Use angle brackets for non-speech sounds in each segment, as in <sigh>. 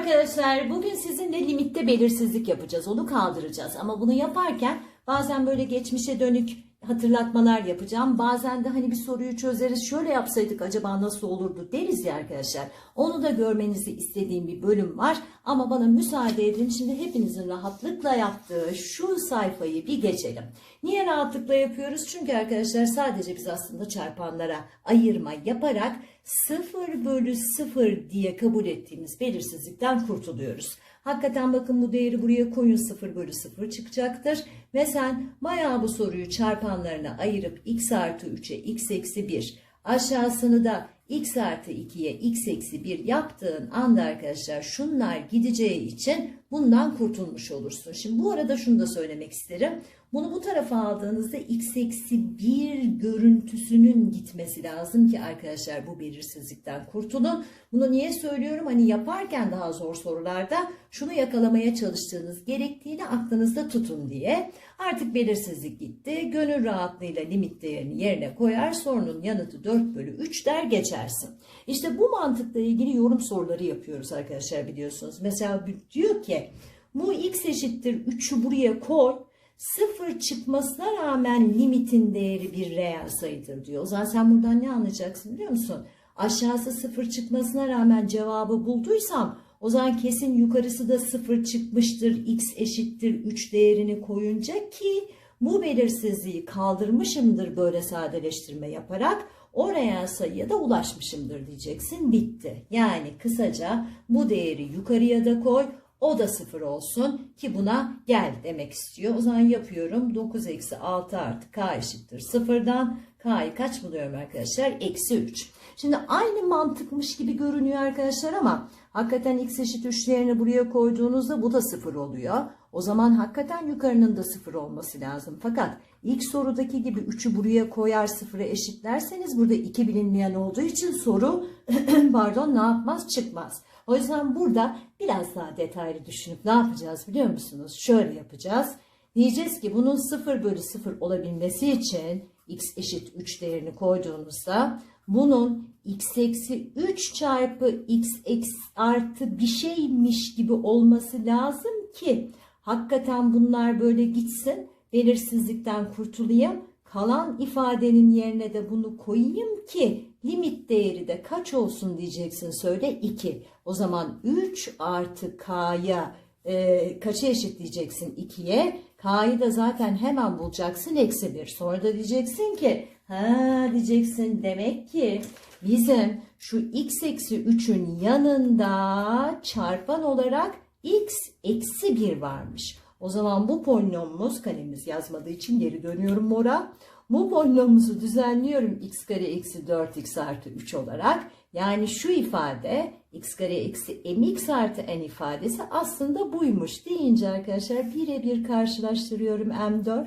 arkadaşlar. Bugün sizinle limitte belirsizlik yapacağız. Onu kaldıracağız. Ama bunu yaparken bazen böyle geçmişe dönük hatırlatmalar yapacağım. Bazen de hani bir soruyu çözeriz. Şöyle yapsaydık acaba nasıl olurdu deriz ya arkadaşlar. Onu da görmenizi istediğim bir bölüm var. Ama bana müsaade edin. Şimdi hepinizin rahatlıkla yaptığı şu sayfayı bir geçelim. Niye rahatlıkla yapıyoruz? Çünkü arkadaşlar sadece biz aslında çarpanlara ayırma yaparak 0 bölü 0 diye kabul ettiğimiz belirsizlikten kurtuluyoruz. Hakikaten bakın bu değeri buraya koyun 0 bölü 0 çıkacaktır. Ve sen bayağı bu soruyu çarpanlarına ayırıp x artı 3'e x eksi 1 aşağısını da x artı 2'ye x eksi 1 yaptığın anda arkadaşlar şunlar gideceği için bundan kurtulmuş olursun. Şimdi bu arada şunu da söylemek isterim. Bunu bu tarafa aldığınızda x eksi 1 görüntüsünün gitmesi lazım ki arkadaşlar bu belirsizlikten kurtulun. Bunu niye söylüyorum? Hani yaparken daha zor sorularda şunu yakalamaya çalıştığınız gerektiğini aklınızda tutun diye. Artık belirsizlik gitti. Gönül rahatlığıyla limit değerini yerine koyar. Sorunun yanıtı 4 bölü 3 der geçersin. İşte bu mantıkla ilgili yorum soruları yapıyoruz arkadaşlar biliyorsunuz. Mesela diyor ki bu x eşittir 3'ü buraya koy. Sıfır çıkmasına rağmen limitin değeri bir reel sayıdır diyor. O zaman sen buradan ne anlayacaksın biliyor musun? Aşağısı sıfır çıkmasına rağmen cevabı bulduysam o zaman kesin yukarısı da sıfır çıkmıştır. X eşittir 3 değerini koyunca ki bu belirsizliği kaldırmışımdır böyle sadeleştirme yaparak o reel sayıya da ulaşmışımdır diyeceksin. Bitti. Yani kısaca bu değeri yukarıya da koy. O da sıfır olsun ki buna gel demek istiyor. O zaman yapıyorum. 9 eksi 6 artı k eşittir sıfırdan. K'yı kaç buluyorum arkadaşlar? Eksi 3. Şimdi aynı mantıkmış gibi görünüyor arkadaşlar ama hakikaten x eşit 3 değerini buraya koyduğunuzda bu da sıfır oluyor. O zaman hakikaten yukarının da sıfır olması lazım. Fakat ilk sorudaki gibi 3'ü buraya koyar sıfıra eşitlerseniz burada 2 bilinmeyen olduğu için soru <clears throat> pardon ne yapmaz çıkmaz. O yüzden burada biraz daha detaylı düşünüp ne yapacağız biliyor musunuz? Şöyle yapacağız. Diyeceğiz ki bunun 0 bölü 0 olabilmesi için x eşit 3 değerini koyduğumuzda bunun x eksi 3 çarpı x eksi artı bir şeymiş gibi olması lazım ki hakikaten bunlar böyle gitsin belirsizlikten kurtulayım kalan ifadenin yerine de bunu koyayım ki limit değeri de kaç olsun diyeceksin söyle 2. O zaman 3 artı k'ya e, kaça eşitleyeceksin 2'ye? K'yı da zaten hemen bulacaksın eksi 1. Sonra da diyeceksin ki ha diyeceksin demek ki bizim şu x eksi 3'ün yanında çarpan olarak x eksi 1 varmış. O zaman bu polinomumuz kalemimiz yazmadığı için geri dönüyorum mora. Bu polinomumuzu düzenliyorum x kare eksi 4x artı 3 olarak. Yani şu ifade x kare eksi mx artı n ifadesi aslında buymuş deyince arkadaşlar birebir karşılaştırıyorum m4.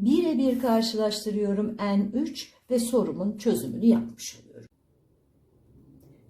Birebir karşılaştırıyorum n3 ve sorumun çözümünü yapmış oluyorum.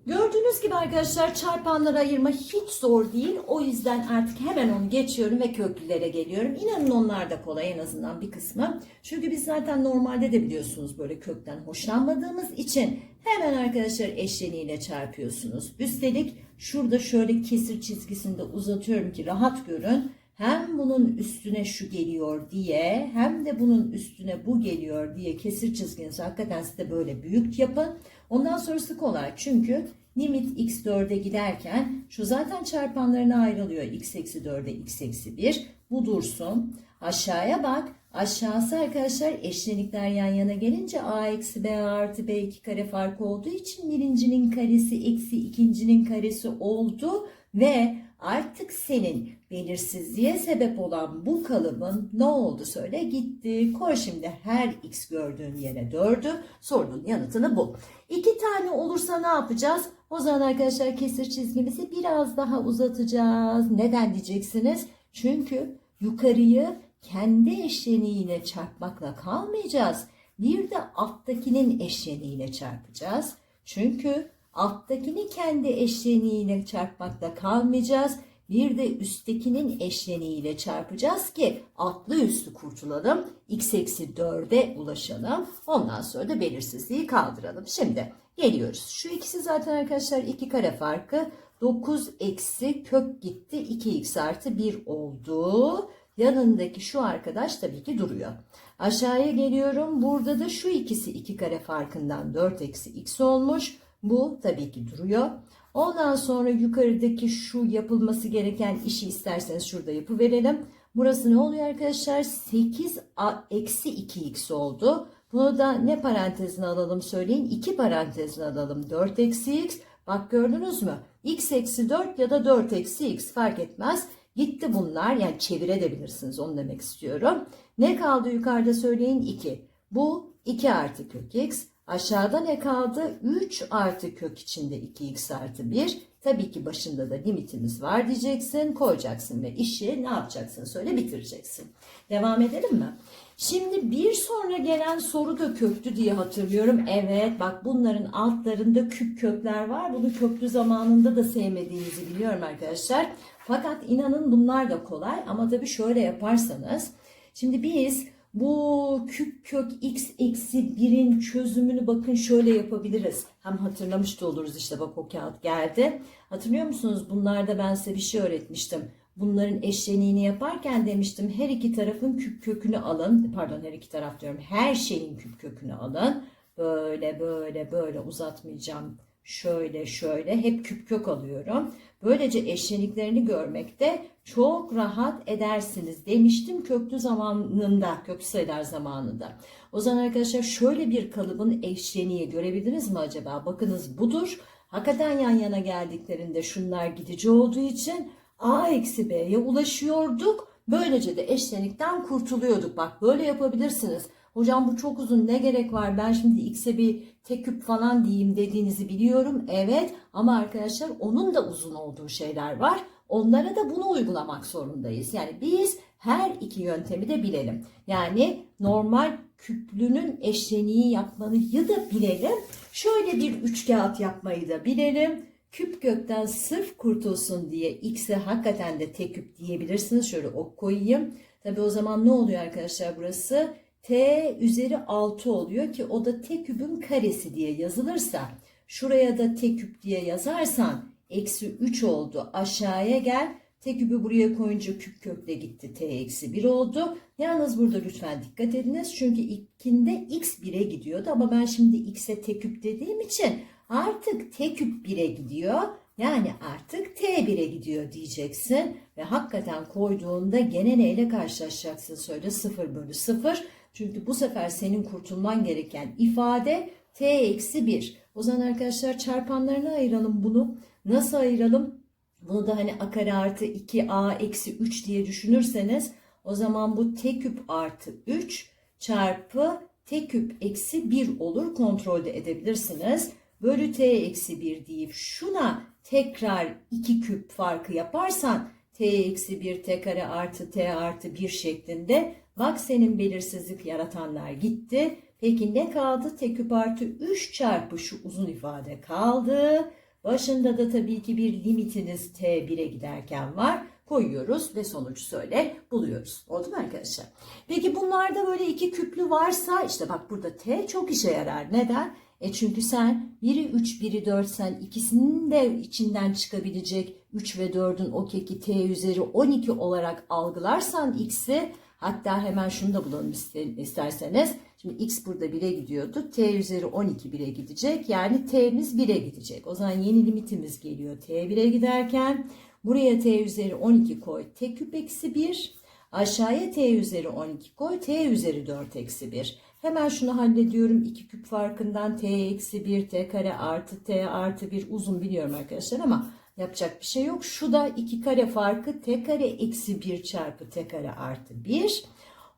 Gördüğünüz gibi arkadaşlar çarpanları ayırma hiç zor değil. O yüzden artık hemen onu geçiyorum ve köklülere geliyorum. İnanın onlar da kolay en azından bir kısmı. Çünkü biz zaten normalde de biliyorsunuz böyle kökten hoşlanmadığımız için hemen arkadaşlar eşleniğiyle çarpıyorsunuz. Üstelik şurada şöyle kesir çizgisini de uzatıyorum ki rahat görün. Hem bunun üstüne şu geliyor diye hem de bunun üstüne bu geliyor diye kesir çizginizi hakikaten size böyle büyük yapın. Ondan sonrası kolay çünkü limit x4'e giderken şu zaten çarpanlarına ayrılıyor. x eksi 4'e x eksi 1. Bu dursun. Aşağıya bak. Aşağısı arkadaşlar eşlenikler yan yana gelince a eksi b artı b 2 kare farkı olduğu için birincinin karesi eksi ikincinin karesi oldu ve artık senin belirsizliğe sebep olan bu kalıbın ne oldu söyle gitti. Koy şimdi her x gördüğün yere 4'ü sorunun yanıtını bul. İki tane olursa ne yapacağız? O zaman arkadaşlar kesir çizgimizi biraz daha uzatacağız. Neden diyeceksiniz? Çünkü yukarıyı kendi eşleniğine çarpmakla kalmayacağız. Bir de alttakinin eşleniğiyle çarpacağız. Çünkü alttakini kendi eşleniğiyle çarpmakla kalmayacağız. Bir de üsttekinin eşleniğiyle çarpacağız ki altlı üstü kurtulalım. x eksi 4'e ulaşalım. Ondan sonra da belirsizliği kaldıralım. Şimdi Geliyoruz. Şu ikisi zaten arkadaşlar iki kare farkı. 9 eksi kök gitti. 2x artı 1 oldu. Yanındaki şu arkadaş tabii ki duruyor. Aşağıya geliyorum. Burada da şu ikisi iki kare farkından 4 eksi x olmuş. Bu tabii ki duruyor. Ondan sonra yukarıdaki şu yapılması gereken işi isterseniz şurada yapıverelim. Burası ne oluyor arkadaşlar? 8 a- eksi 2x oldu. Bunu da ne parantezine alalım söyleyin. 2 parantezine alalım. 4 eksi x. Bak gördünüz mü? x eksi 4 ya da 4 eksi x fark etmez. Gitti bunlar. Yani çevirebilirsiniz onu demek istiyorum. Ne kaldı yukarıda söyleyin? 2. Bu 2 artı kök x. Aşağıda ne kaldı? 3 artı kök içinde 2x artı 1. Tabii ki başında da limitimiz var diyeceksin. Koyacaksın ve işi ne yapacaksın söyle bitireceksin. Devam edelim mi? Şimdi bir sonra gelen soru da köklü diye hatırlıyorum. Evet bak bunların altlarında küp kökler var. Bunu köklü zamanında da sevmediğinizi biliyorum arkadaşlar. Fakat inanın bunlar da kolay ama tabii şöyle yaparsanız. Şimdi biz bu küp kök x eksi 1'in çözümünü bakın şöyle yapabiliriz. Hem hatırlamış da oluruz işte bak o kağıt geldi. Hatırlıyor musunuz? Bunlarda ben size bir şey öğretmiştim. Bunların eşleniğini yaparken demiştim her iki tarafın küp kökünü alın. Pardon her iki taraf diyorum. Her şeyin küp kökünü alın. Böyle böyle böyle uzatmayacağım. Şöyle şöyle hep küp kök alıyorum. Böylece eşleniklerini görmekte çok rahat edersiniz demiştim köklü zamanında, köklü sayılar zamanında. O zaman arkadaşlar şöyle bir kalıbın eşleniği görebildiniz mi acaba? Bakınız budur. Hakikaten yan yana geldiklerinde şunlar gidici olduğu için A eksi B'ye ulaşıyorduk. Böylece de eşlenikten kurtuluyorduk. Bak böyle yapabilirsiniz. Hocam bu çok uzun ne gerek var ben şimdi x'e bir tek küp falan diyeyim dediğinizi biliyorum. Evet ama arkadaşlar onun da uzun olduğu şeyler var. Onlara da bunu uygulamak zorundayız. Yani biz her iki yöntemi de bilelim. Yani normal küplünün eşleniği yapmayı da bilelim. Şöyle bir üçkağıt yapmayı da bilelim. Küp gökten sırf kurtulsun diye x'e hakikaten de tek küp diyebilirsiniz. Şöyle ok koyayım. Tabi o zaman ne oluyor arkadaşlar burası? T üzeri 6 oluyor ki o da t küpün karesi diye yazılırsa şuraya da t küp diye yazarsan eksi 3 oldu aşağıya gel t küpü buraya koyunca küp kökle gitti t eksi 1 oldu. Yalnız burada lütfen dikkat ediniz çünkü ilkinde x 1'e gidiyordu ama ben şimdi x'e t küp dediğim için artık t küp 1'e gidiyor. Yani artık t 1'e gidiyor diyeceksin ve hakikaten koyduğunda gene neyle karşılaşacaksın söyle 0 bölü 0. Çünkü bu sefer senin kurtulman gereken ifade t eksi 1. O zaman arkadaşlar çarpanlarına ayıralım bunu. Nasıl ayıralım? Bunu da hani a kare artı 2a eksi 3 diye düşünürseniz o zaman bu t küp artı 3 çarpı t küp eksi 1 olur. Kontrolde edebilirsiniz. Bölü t eksi 1 deyip şuna tekrar 2 küp farkı yaparsan t eksi 1 t kare artı t artı 1 şeklinde bak senin belirsizlik yaratanlar gitti. Peki ne kaldı? T küp artı 3 çarpı şu uzun ifade kaldı. Başında da tabii ki bir limitiniz t1'e giderken var. Koyuyoruz ve sonuç söyle buluyoruz. Oldu mu arkadaşlar? Peki bunlarda böyle iki küplü varsa işte bak burada t çok işe yarar. Neden? E çünkü sen biri 3 biri 4 sen ikisinin de içinden çıkabilecek 3 ve 4'ün o keki t üzeri 12 olarak algılarsan x'i hatta hemen şunu da bulalım isterseniz. Şimdi x burada 1'e gidiyordu. t üzeri 12 1'e gidecek. Yani t'miz 1'e gidecek. O zaman yeni limitimiz geliyor. t 1'e giderken buraya t üzeri 12 koy. t küp eksi 1. Aşağıya t üzeri 12 koy. t üzeri 4 eksi 1. Hemen şunu hallediyorum. 2 küp farkından t eksi 1 t kare artı t artı 1 uzun biliyorum arkadaşlar ama yapacak bir şey yok. Şu da 2 kare farkı t kare eksi 1 çarpı t kare artı 1.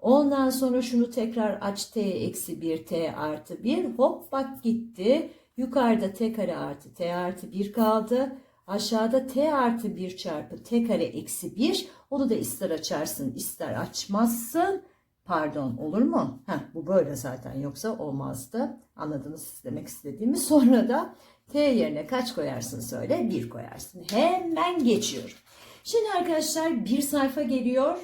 Ondan sonra şunu tekrar aç t eksi 1 t artı 1 hop bak gitti. Yukarıda t kare artı t artı 1 kaldı. Aşağıda t artı 1 çarpı t kare eksi 1. Onu da ister açarsın ister açmazsın. Pardon olur mu? Heh, bu böyle zaten yoksa olmazdı. Anladınız demek istediğimi. <laughs> Sonra da t yerine kaç koyarsın söyle? 1 koyarsın. Hemen geçiyorum. Şimdi arkadaşlar bir sayfa geliyor.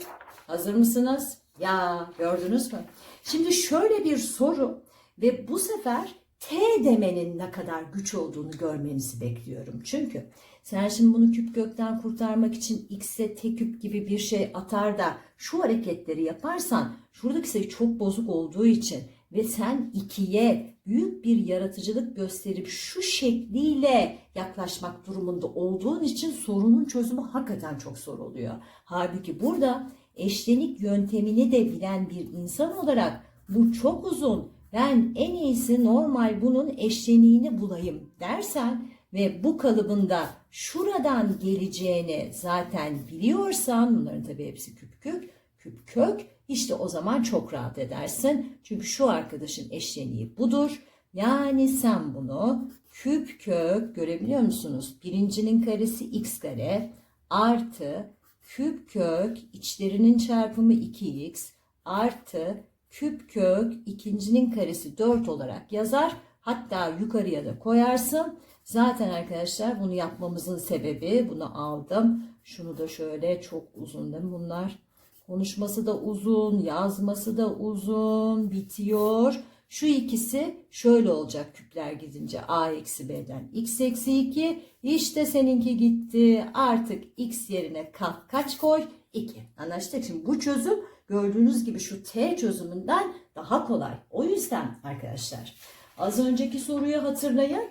Hazır mısınız? Ya gördünüz mü? Şimdi şöyle bir soru ve bu sefer T demenin ne kadar güç olduğunu görmenizi bekliyorum. Çünkü sen şimdi bunu küp gökten kurtarmak için x'e t küp gibi bir şey atar da şu hareketleri yaparsan şuradaki sayı çok bozuk olduğu için ve sen 2'ye büyük bir yaratıcılık gösterip şu şekliyle yaklaşmak durumunda olduğun için sorunun çözümü hakikaten çok zor oluyor. Halbuki burada eşlenik yöntemini de bilen bir insan olarak bu çok uzun ben en iyisi normal bunun eşleniğini bulayım dersen ve bu kalıbında şuradan geleceğini zaten biliyorsan bunların tabii hepsi küp kök, küp kök işte o zaman çok rahat edersin. Çünkü şu arkadaşın eşleniği budur. Yani sen bunu küp kök görebiliyor musunuz? Birincinin karesi x kare artı küp kök içlerinin çarpımı 2x artı küp kök ikincinin karesi 4 olarak yazar. Hatta yukarıya da koyarsın. Zaten arkadaşlar bunu yapmamızın sebebi bunu aldım. Şunu da şöyle çok uzun değil mi bunlar? Konuşması da uzun, yazması da uzun, bitiyor. Şu ikisi şöyle olacak küpler gidince a eksi b'den x eksi 2. İşte seninki gitti. Artık x yerine ka kaç koy? 2. Anlaştık. Şimdi bu çözüm gördüğünüz gibi şu t çözümünden daha kolay. O yüzden arkadaşlar az önceki soruyu hatırlayın.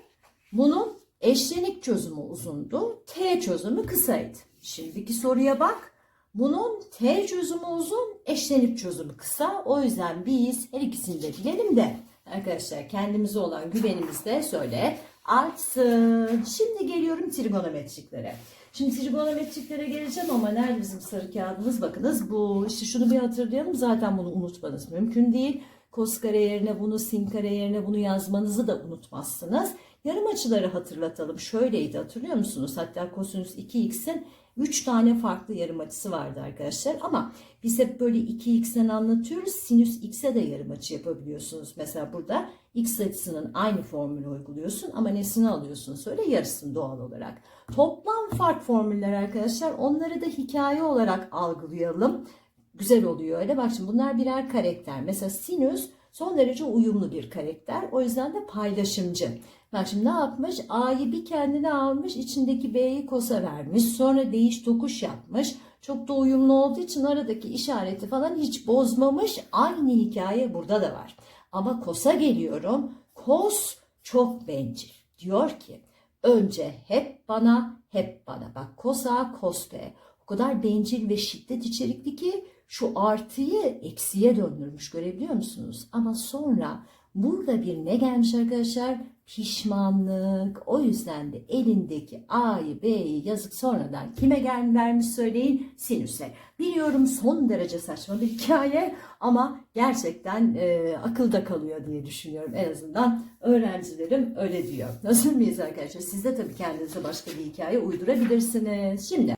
Bunun eşlenik çözümü uzundu. T çözümü kısaydı. Şimdiki soruya bak. Bunun T çözümü uzun, eşlenik çözümü kısa. O yüzden biz her ikisini de bilelim de arkadaşlar kendimize olan güvenimiz de söyle artsın. Şimdi geliyorum trigonometriklere. Şimdi trigonometriklere geleceğim ama nerede bizim sarı kağıdımız? Bakınız bu. İşte şunu bir hatırlayalım. Zaten bunu unutmanız mümkün değil. Kos kare yerine bunu, sin kare yerine bunu yazmanızı da unutmazsınız. Yarım açıları hatırlatalım. Şöyleydi hatırlıyor musunuz? Hatta kosinüs 2x'in 3 tane farklı yarım açısı vardı arkadaşlar. Ama biz hep böyle 2x'ten anlatıyoruz. Sinüs x'e de yarım açı yapabiliyorsunuz. Mesela burada x açısının aynı formülü uyguluyorsun ama nesini alıyorsun söyle yarısını doğal olarak. Toplam fark formüller arkadaşlar onları da hikaye olarak algılayalım. Güzel oluyor öyle. Bak şimdi bunlar birer karakter. Mesela sinüs son derece uyumlu bir karakter. O yüzden de paylaşımcı. Bak şimdi ne yapmış? A'yı bir kendine almış, içindeki B'yi kosa vermiş. Sonra değiş tokuş yapmış. Çok da uyumlu olduğu için aradaki işareti falan hiç bozmamış. Aynı hikaye burada da var. Ama kosa geliyorum. Kos çok bencil. Diyor ki önce hep bana, hep bana. Bak kos A, kos B. O kadar bencil ve şiddet içerikli ki şu artıyı eksiye döndürmüş görebiliyor musunuz? Ama sonra burada bir ne gelmiş arkadaşlar? Pişmanlık. O yüzden de elindeki A'yı B'yi yazıp sonradan kime gel vermiş söyleyin? Sinüse. Biliyorum son derece saçma bir hikaye ama gerçekten e, akılda kalıyor diye düşünüyorum. En azından öğrencilerim öyle diyor. Nasıl mıyız arkadaşlar? Siz de tabii kendinize başka bir hikaye uydurabilirsiniz. Şimdi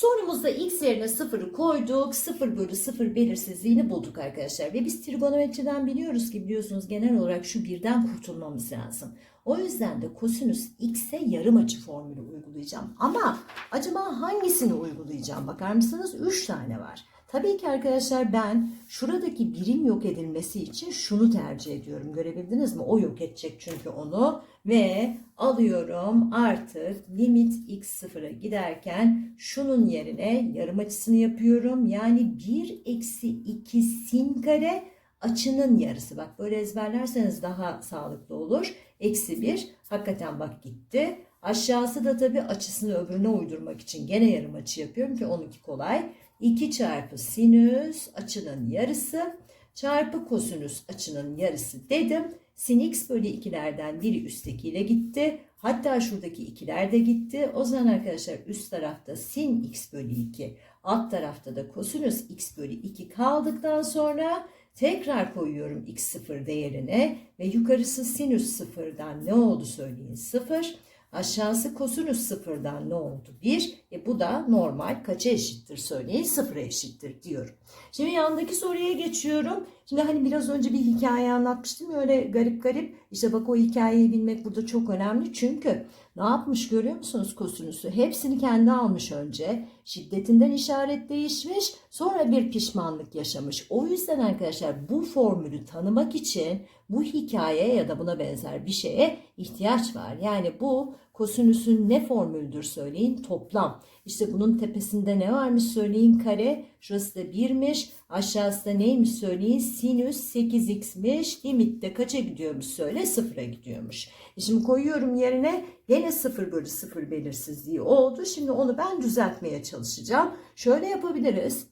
Sorumuzda x yerine 0'ı koyduk. 0 bölü 0 belirsizliğini bulduk arkadaşlar. Ve biz trigonometriden biliyoruz ki biliyorsunuz genel olarak şu birden kurtulmamız lazım. O yüzden de kosinüs x'e yarım açı formülü uygulayacağım. Ama acaba hangisini uygulayacağım? Bakar mısınız? 3 tane var. Tabii ki arkadaşlar ben şuradaki birim yok edilmesi için şunu tercih ediyorum. Görebildiniz mi? O yok edecek çünkü onu. Ve alıyorum artık limit x sıfıra giderken şunun yerine yarım açısını yapıyorum. Yani 1 eksi 2 sin kare açının yarısı. Bak böyle ezberlerseniz daha sağlıklı olur. Eksi 1 hakikaten bak gitti. Aşağısı da tabii açısını öbürüne uydurmak için gene yarım açı yapıyorum ki onunki kolay. 2 çarpı sinüs açının yarısı çarpı kosinüs açının yarısı dedim. Sin x bölü 2'lerden biri üsttekiyle gitti. Hatta şuradaki ikiler de gitti. O zaman arkadaşlar üst tarafta sin x bölü 2, alt tarafta da kosinüs x bölü 2 kaldıktan sonra tekrar koyuyorum x sıfır değerine ve yukarısı sinüs sıfırdan ne oldu söyleyin sıfır. Aşağısı kosinüs sıfırdan ne oldu? 1. E bu da normal kaça eşittir söyleyin? Sıfıra eşittir diyorum. Şimdi yandaki soruya geçiyorum. Şimdi hani biraz önce bir hikaye anlatmıştım öyle garip garip. İşte bak o hikayeyi bilmek burada çok önemli. Çünkü ne yapmış görüyor musunuz kosinüsü? Hepsini kendi almış önce. Şiddetinden işaret değişmiş. Sonra bir pişmanlık yaşamış. O yüzden arkadaşlar bu formülü tanımak için bu hikaye ya da buna benzer bir şeye ihtiyaç var. Yani bu kosinüsün ne formüldür söyleyin? Toplam. İşte bunun tepesinde ne varmış söyleyin? Kare. Şurası da 1'miş. Aşağısı da neymiş söyleyin? Sinüs 8x'miş. Limitte kaça gidiyormuş söyle? Sıfıra gidiyormuş. E şimdi koyuyorum yerine gene 0 bölü 0 belirsizliği oldu. Şimdi onu ben düzeltmeye çalışacağım. Şöyle yapabiliriz.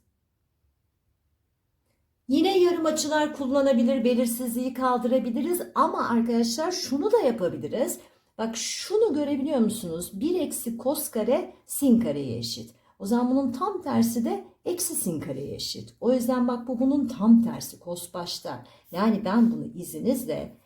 Yine yarım açılar kullanabilir, belirsizliği kaldırabiliriz ama arkadaşlar şunu da yapabiliriz. Bak şunu görebiliyor musunuz? 1 eksi kos kare sin kareye eşit. O zaman bunun tam tersi de eksi sin kareye eşit. O yüzden bak bu bunun tam tersi kos başta. Yani ben bunu izninizle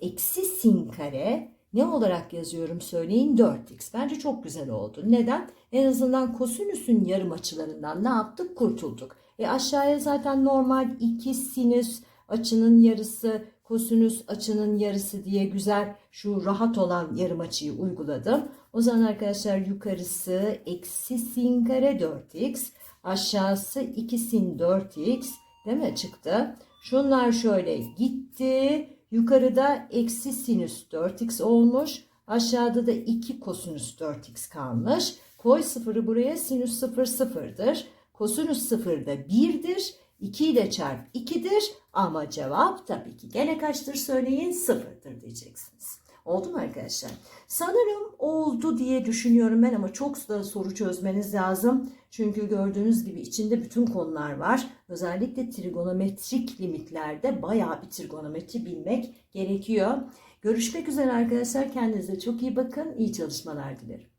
eksi sin kare ne olarak yazıyorum söyleyin 4x. Bence çok güzel oldu. Neden? En azından kosinüsün yarım açılarından ne yaptık? Kurtulduk. E aşağıya zaten normal 2 sinüs açının yarısı, kosinüs açının yarısı diye güzel şu rahat olan yarım açıyı uyguladım. O zaman arkadaşlar yukarısı eksi sin kare 4x, aşağısı 2 sin 4x değil mi çıktı? Şunlar şöyle gitti. Yukarıda eksi sinüs 4x olmuş. Aşağıda da 2 kosinüs 4x kalmış. Koy sıfırı buraya sinüs 0 sıfırdır. Kosinüs sıfır da 1'dir. 2 ile çarp 2'dir. Ama cevap tabii ki gene kaçtır söyleyin sıfırdır diyeceksiniz. Oldu mu arkadaşlar? Sanırım oldu diye düşünüyorum ben ama çok da soru çözmeniz lazım. Çünkü gördüğünüz gibi içinde bütün konular var. Özellikle trigonometrik limitlerde bayağı bir trigonometri bilmek gerekiyor. Görüşmek üzere arkadaşlar. Kendinize çok iyi bakın. İyi çalışmalar dilerim.